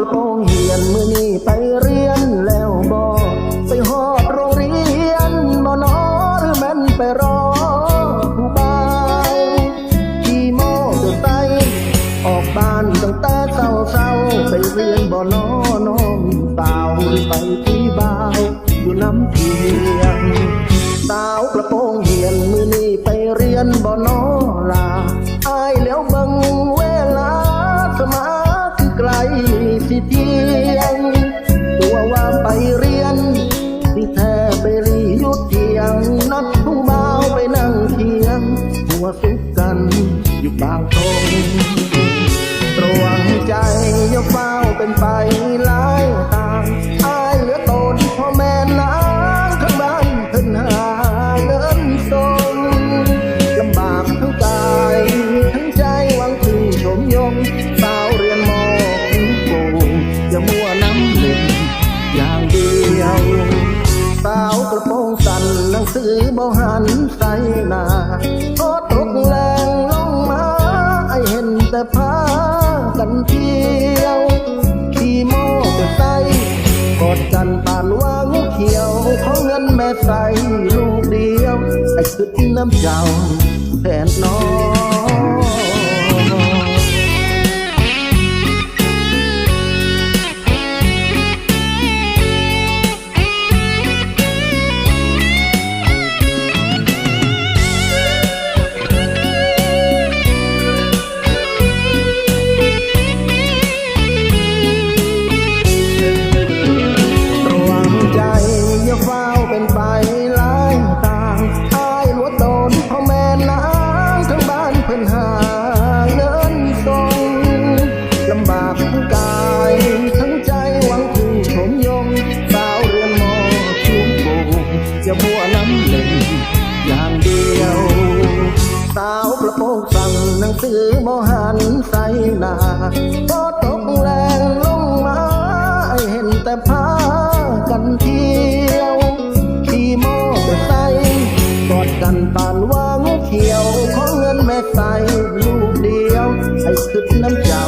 กระโปรงเหียนมือนี้ไปเรียนแล้วบอไปหอบโรงเรียนบอนอหรือแม่นไปรอผู้บายขี่โมงตัวไตออกบ้านตั้งแต่เศร้าๆไปเรียนบอนอน้องเปล่าไปที่บ่าวอยู่น้ำเพียงสาวกระโปรงเหียนมือนี้ไปเรียนบอนอ งตระวังใจอย่าเฝ้าเป็นไปหลายทางอายเหลือตนพ่อแม่นางทั้งบ้านเพิ่นหาเงินส่งลำบากทั้งกายทั้งใจหวังถึงชมยงสาวเรียนมอถึงโกอย่ามัวน้ำเล่นอย่างเดียวสาวกระโปรงสั้นหนังสือบ่หันใส่หน้าพอตกแลงมาไอเห็น แต่พากันเที่ยว ขี่มอเตอร์ไซค์กอดกันปานว่างเขียวขอเงินแม่ใส่ลูกเดียวไอ้สุดน้ำเจ้าแทนน้อง อย่ามัวน้ำเล่นอย่างเดียว สาวกระโปรงสั่งหนังสือมหันใส่หนาพอตกแรงลงมาเห็นแต่พากันเที่ยวขี่มอเตอร์ไซค์กอดกันปานวางเขียว ขอเงินแม่ใส่ลูกเดียวให้ขึ้นน้ำเจ้า